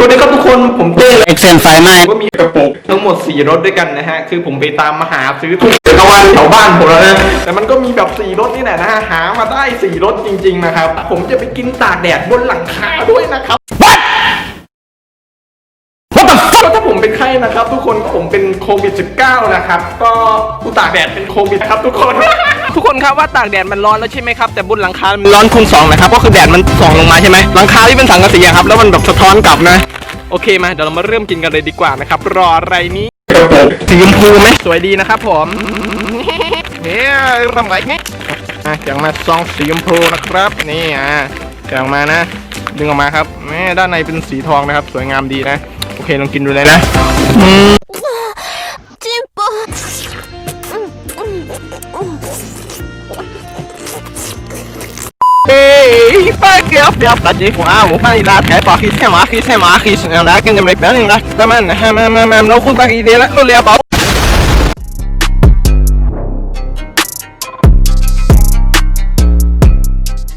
วัสดีครับทุกคนผมเต้เอ็กเซนไฟไหม้ก็มีกระปุกทั้งหมด 4รสด้วยกันนะฮะ คือผมไปตามมาหาซื้อทุกตะวันแถวบ้านผมแล้วนะ แต่มันก็มีแบบ 4รสนี่แหละนะฮะ หามาได้ 4รสจริง ๆ นะครับ ผมจะไปกินตากแดดบนหลังคาด้วยนะครับ What the fuck ถ้าผมเป็นไข้นะครับ ทุกคนผมเป็นโควิด -19 นะครับ ก็ผู้ตากแดดเป็นโควิดครับทุกคน ทุกคนครับว่าตากแดดมันร้อนแล้วใช่ไหมครับแต่บนหลังคา มันร้อนคูณสองนะครับก็คือแดดมันส่องลงมาใช่ไหมหลังคาที่เป็นสังกะสีอะครับแล้วมันแบบสะท้อนกลับนะ โอเคมาเดี๋ยวเรามาเริ่มกินกันเลยดีกว่านะครับรออะไรนี้สีชมพูไหมสวยดีนะครับผมเฮ้ยทำไรเนี่ยอะแกงมาซองสีชมพูนะครับนี่อะแกงมานะดึงออกมาครับแม่ด้านในเป็นสีทองนะครับ สวยงามดีนะโอ เคลองกินดูเลยนะอืมจิมปเฮ้ยปาเกี่ยวเดี๋ยวตัดจีหัวผมไม่ได้แค่ปอกคิดแค่หมาคิดแค่หมาคิดแล้วกันจะไม่เป็นไรแต่มันแม่แม่แม่แม่เราคุณตากีเดียแล้วเราเลี้ยบ